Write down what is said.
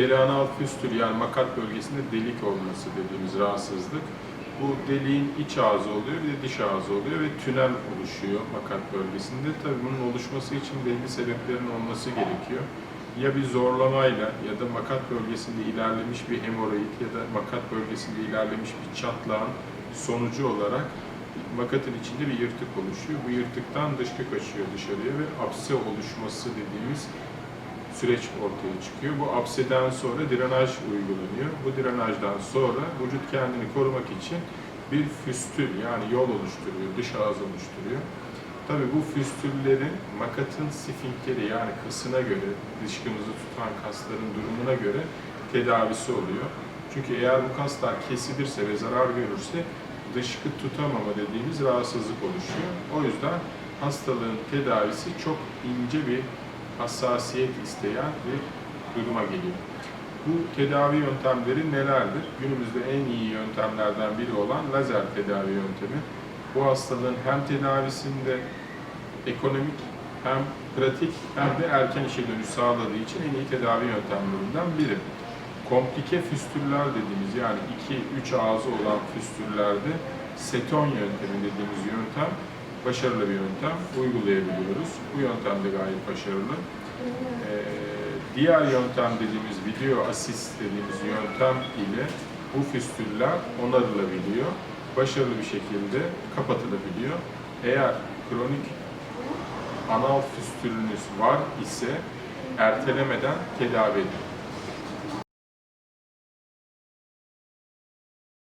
perianal füstül yani makat bölgesinde delik olması dediğimiz rahatsızlık. Bu deliğin iç ağzı oluyor bir de dış ağzı oluyor ve tünel oluşuyor makat bölgesinde. Tabii bunun oluşması için belli sebeplerin olması gerekiyor. Ya bir zorlamayla ya da makat bölgesinde ilerlemiş bir hemoroid ya da makat bölgesinde ilerlemiş bir çatlağın sonucu olarak makatın içinde bir yırtık oluşuyor. Bu yırtıktan dışkı kaçıyor dışarıya ve apse oluşması dediğimiz süreç ortaya çıkıyor. Bu apseden sonra drenaj uygulanıyor. Bu drenajdan sonra vücut kendini korumak için bir füstül yani yol oluşturuyor, dış ağız oluşturuyor. Tabii bu füstüllerin makatın sifinkteri yani kısına göre, dışkımızı tutan kasların durumuna göre tedavisi oluyor. Çünkü eğer bu kaslar kesilirse ve zarar görürse dışkı tutamama dediğimiz rahatsızlık oluşuyor. O yüzden hastalığın tedavisi çok ince bir hassasiyet isteyen bir duruma geliyor. Bu tedavi yöntemleri nelerdir? Günümüzde en iyi yöntemlerden biri olan lazer tedavi yöntemi. Bu hastalığın hem tedavisinde ekonomik hem pratik hem de erken işe dönüş sağladığı için en iyi tedavi yöntemlerinden biri. Komplike füstüller dediğimiz yani 2-3 ağzı olan füstüllerde seton yöntemi dediğimiz yöntem başarılı bir yöntem uygulayabiliyoruz. Bu yöntem de gayet başarılı. Ee, diğer yöntem dediğimiz video asist dediğimiz yöntem ile bu füstüller onarılabiliyor. Başarılı bir şekilde kapatılabiliyor. Eğer kronik anal füstülünüz var ise ertelemeden tedavi edin.